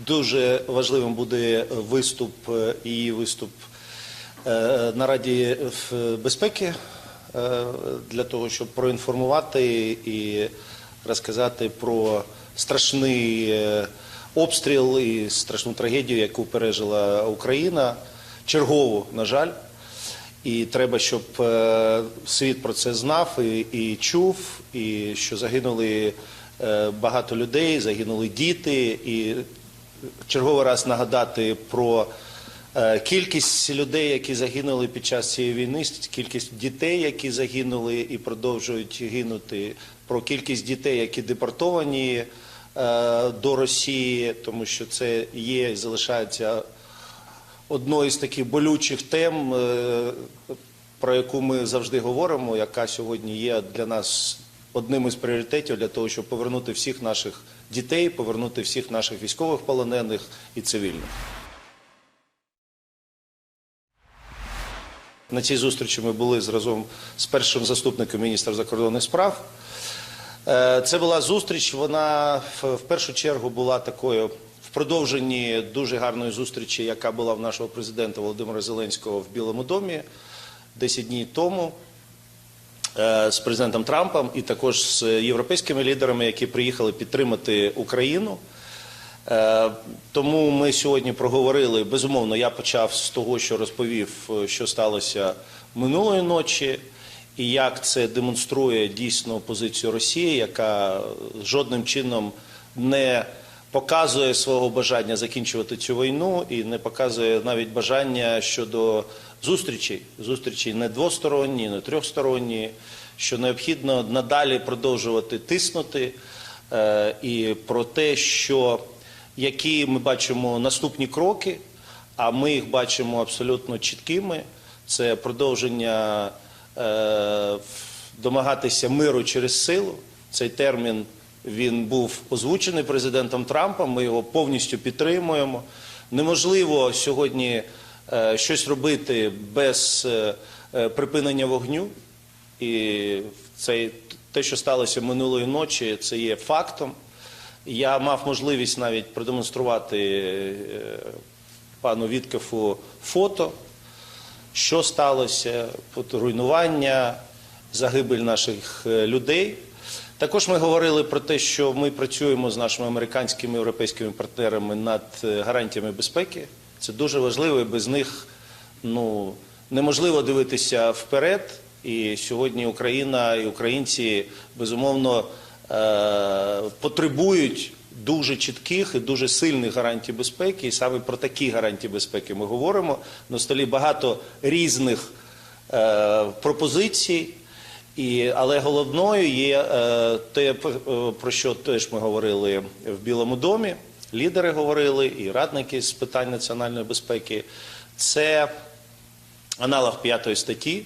Дуже важливим буде виступ, е, її виступ е, на Раді безпеки е, для того, щоб проінформувати і розказати про страшний обстріл і страшну трагедію, яку пережила Україна. Чергову, на жаль. І треба, щоб світ про це знав і, і чув, і що загинули багато людей, загинули діти. І черговий раз нагадати про е, кількість людей, які загинули під час цієї війни, кількість дітей, які загинули і продовжують гинути, про кількість дітей, які депортовані е, до Росії, тому що це є і залишається одною з таких болючих тем, е, про яку ми завжди говоримо, яка сьогодні є для нас одним із пріоритетів для того, щоб повернути всіх наших дітей, повернути всіх наших військових полонених і цивільних. На цій зустрічі ми були разом з першим заступником міністра закордонних справ. Е, Це була зустріч. Вона в першу чергу була такою в продовженні дуже гарної зустрічі, яка була в нашого президента Володимира Зеленського в Білому домі 10 днів тому з президентом Трампом і також з європейськими лідерами, які приїхали підтримати Україну. Е, Тому ми сьогодні проговорили. Безумовно, я почав з того, що розповів, е, що сталося минулої ночі, і як це демонструє дійсно позицію Росії, яка жодним чином не показує свого бажання закінчувати цю війну і не показує навіть бажання щодо зустрічей, зустрічей не двосторонні, не трьохсторонні, що необхідно надалі продовжувати тиснути е, і про те, що які ми бачимо наступні кроки, а ми їх бачимо абсолютно чіткими. Це продовження е, домагатися миру через силу. Цей термін він був озвучений президентом Трампом. Ми його повністю підтримуємо. Неможливо сьогодні щось робити без е, е, припинення вогню. І це те, що сталося минулої ночі, це є фактом. Я мав можливість навіть продемонструвати е, пану Віткафу фото, що сталося, руйнування, загибель наших е, людей. Також ми говорили про те, що ми працюємо з нашими американськими і європейськими партнерами над е, гарантіями безпеки. Це дуже важливо, і без них ну, неможливо дивитися вперед. І сьогодні Україна і українці безумовно е, потребують дуже чітких і дуже сильних гарантій безпеки. І саме про такі гарантії безпеки ми говоримо. На столі багато різних е, пропозицій. І, але головною є е, те, про що теж ми говорили в Білому домі. Лідери говорили і радники з питань національної безпеки. Це аналог п'ятої статті,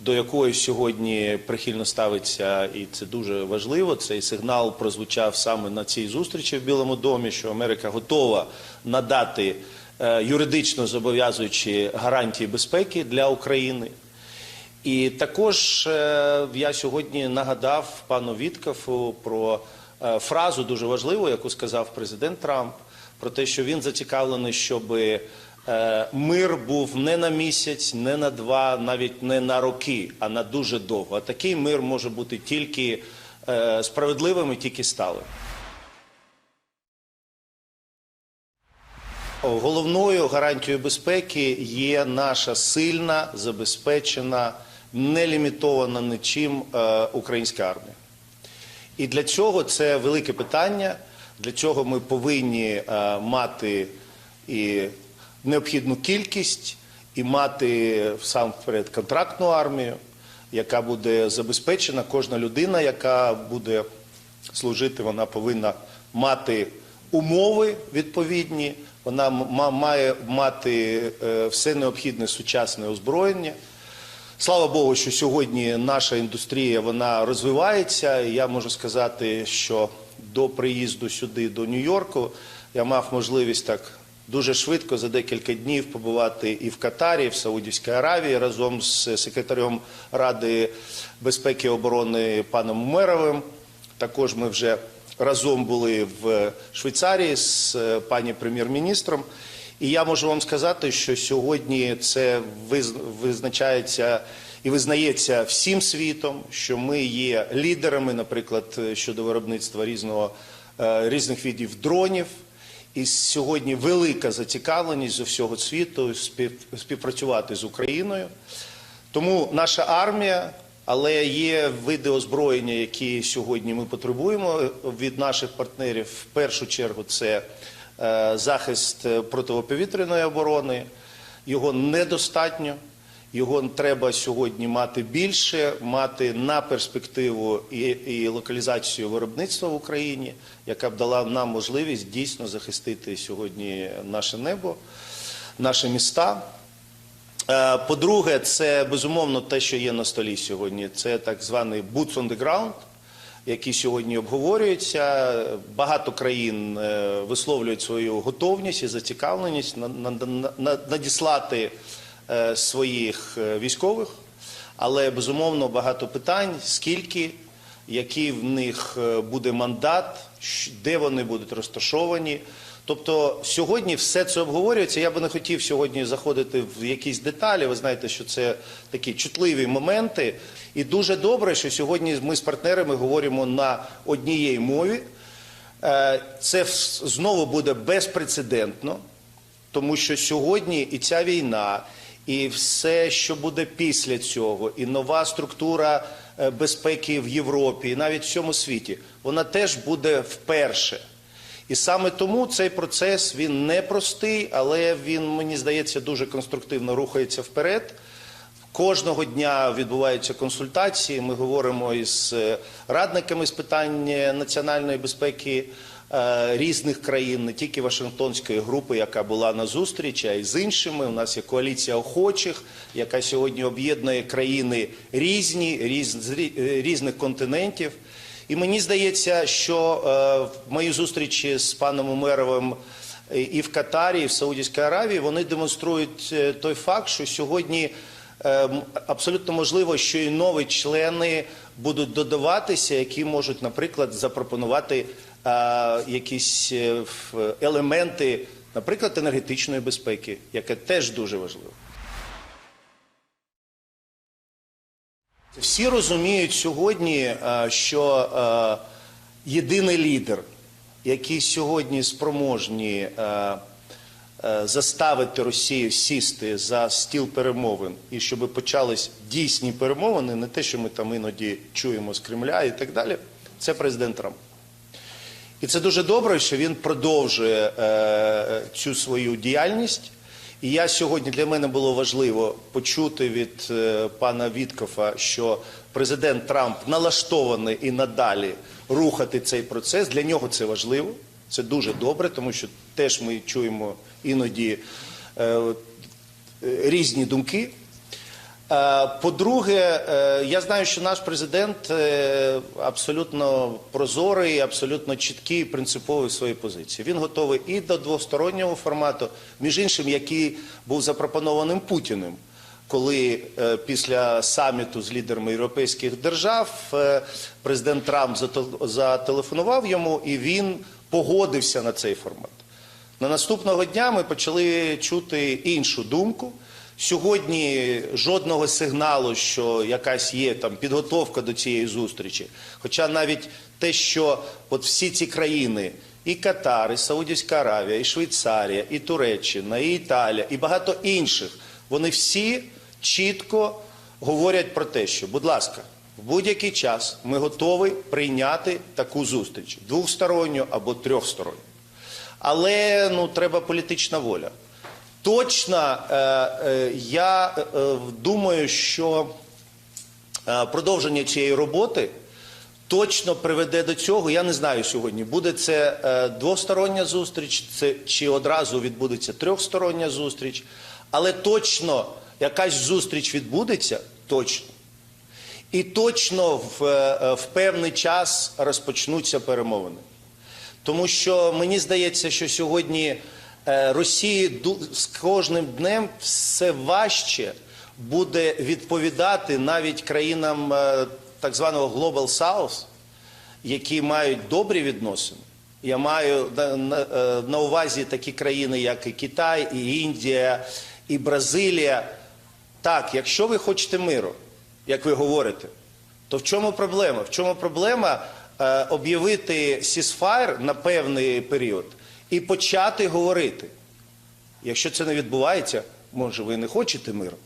до якої сьогодні прихильно ставиться, і це дуже важливо. Цей сигнал прозвучав саме на цій зустрічі в Білому домі, що Америка готова надати е, юридично зобов'язуючі гарантії безпеки для України. І також е, я сьогодні нагадав пану Віткафу про фразу дуже важливу, яку сказав президент Трамп, про те, що він зацікавлений, щоб е, мир був не на місяць, не на два, навіть не на роки, а на дуже довго. А такий мир може бути тільки е, справедливим і тільки сталим. Головною гарантією безпеки є наша сильна, забезпечена, нелімітована нічим е, українська армія. І для цього це велике питання. Для цього ми повинні е, мати і необхідну кількість, і мати сам вперед контрактну армію, яка буде забезпечена. Кожна людина, яка буде служити, вона повинна мати умови відповідні. Вона має мати е, все необхідне сучасне озброєння. Слава Богу, що сьогодні наша індустрія вона розвивається. І я можу сказати, що до приїзду сюди, до Нью-Йорку, я мав можливість так дуже швидко за декілька днів побувати і в Катарі, і в Саудівській Аравії разом з секретарем Ради безпеки і оборони паном Умеровим. Також ми вже разом були в Швейцарії з е, пані прем'єр-міністром. І я можу вам сказати, що сьогодні це виз- визначається і визнається всім світом, що ми є лідерами, наприклад, е, щодо виробництва різного, е, різних видів дронів. І сьогодні велика зацікавленість з всього світу спів- співпрацювати з Україною. Тому наша армія, але є види озброєння, які сьогодні ми потребуємо від наших партнерів. В першу чергу це е, захист е, протиповітряної оборони. Його недостатньо. Його треба сьогодні мати більше, мати на перспективу і, і локалізацію виробництва в Україні, яка б дала нам можливість дійсно захистити сьогодні наше небо, наші міста. Е, По-друге, це безумовно те, що є на столі сьогодні. Це так званий boots on the ground, який сьогодні обговорюються. Багато країн е, висловлюють свою готовність і зацікавленість на- на- на- на- надіслати е, своїх е, військових, але безумовно багато питань, скільки, який в них буде мандат, де вони будуть розташовані. Тобто сьогодні все це обговорюється. Я би не хотів сьогодні заходити в якісь деталі. Ви знаєте, що це такі чутливі моменти. І дуже добре, що сьогодні ми з партнерами говоримо на однієї мові. Е, Це знову буде безпрецедентно, тому що сьогодні і ця війна, і все, що буде після цього, і нова структура е, безпеки в Європі, і навіть в всьому світі, вона теж буде вперше. І саме тому цей процес він непростий, але він, мені здається, дуже конструктивно рухається вперед. Кожного дня відбуваються консультації. Ми говоримо із е, радниками з питань національної безпеки е, різних країн, не тільки Вашингтонської групи, яка була на зустрічі, а й з іншими. У нас є коаліція охочих, яка сьогодні об'єднує країни різні, різ, е, різних континентів. І мені здається, що е, в моїй зустрічі з паном Умеровим і в Катарі, і в Саудівській Аравії вони демонструють е, той факт, що сьогодні е, абсолютно можливо, що і нові члени будуть додаватися, які можуть, наприклад, запропонувати якісь елементи, наприклад, енергетичної безпеки, яке теж дуже важливо. Всі розуміють сьогодні, е, що е, єдиний лідер, який сьогодні спроможні е, заставити Росію сісти за стіл перемовин і щоб почались дійсні перемовини, не те, що ми там іноді чуємо з Кремля і так далі, це президент Трамп. І це дуже добре, що він продовжує цю свою діяльність. І я сьогодні для мене було важливо почути від е, пана Віткофа, що президент Трамп налаштований і надалі рухати цей процес. Для нього це важливо. Це дуже добре, тому що теж ми чуємо іноді е, е, різні думки. Е, По-друге, е, я знаю, що наш президент е, абсолютно прозорий, абсолютно чіткий принциповий в своїй позиції. Він готовий і до двостороннього формату, між іншим, який був запропонованим Путіним, коли після саміту з лідерами європейських держав президент Трамп зате- зателефонував йому, і він погодився на цей формат. На наступного дня ми почали чути іншу думку. Сьогодні жодного сигналу, що якась є там підготовка до цієї зустрічі. Хоча навіть те, що от всі ці країни, і Катар, і Саудівська Аравія, і Швейцарія, і Туреччина, і Італія, і багато інших, вони всі чітко говорять про те, що, будь ласка, в будь-який час ми готові прийняти таку зустріч двосторонню або трьохсторонню. Але ну треба політична воля. Точно е, е, я е, думаю, що продовження цієї роботи точно приведе до цього. Я не знаю сьогодні, буде це двостороння зустріч, це чи одразу відбудеться трьохстороння зустріч, але точно якась зустріч відбудеться, точно. І точно в, в певний час розпочнуться перемовини. Тому що мені здається, що сьогодні Росії ду- з кожним днем все важче буде відповідати навіть країнам е, так званого Global South, які мають добрі відносини. Я маю е, на увазі такі країни, як і Китай, і Індія, і Бразилія. Так, якщо ви хочете миру, як ви говорите, то в чому проблема? В чому проблема е, об'явити сісфайр на певний період і почати говорити? Якщо це не відбувається, може ви не хочете миру.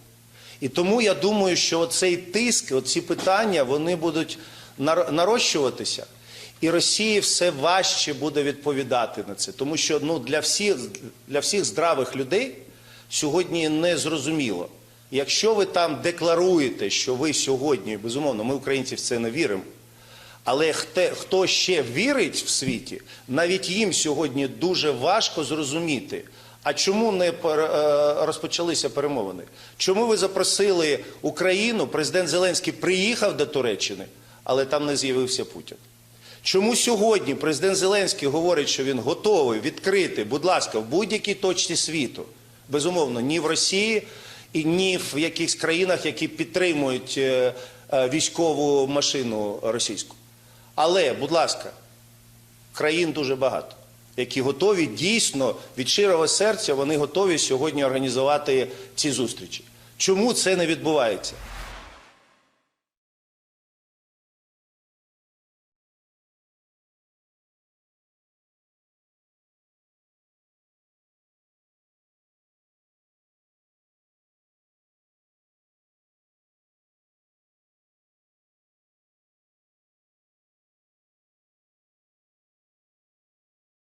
І тому я думаю, що цей тиск, оці питання, вони будуть нар- нарощуватися. І Росії все важче буде відповідати на це. Тому що ну, для, всіх, для всіх здравих людей сьогодні не зрозуміло. Якщо ви там декларуєте, що ви сьогодні, безумовно, ми українці в це не віримо. Але хто ще вірить в світі, навіть їм сьогодні дуже важко зрозуміти. А чому не е, розпочалися перемовини? Чому ви запросили Україну? Президент Зеленський приїхав до Туреччини, але там не з'явився Путін. Чому сьогодні президент Зеленський говорить, що він готовий відкрити, будь ласка, в будь-якій точці світу, безумовно, ні в Росії і ні в якихось країнах, які підтримують е, е, військову машину російську. Але, будь ласка, країн дуже багато, які готові дійсно від щирого серця вони готові сьогодні організувати ці зустрічі. Чому це не відбувається?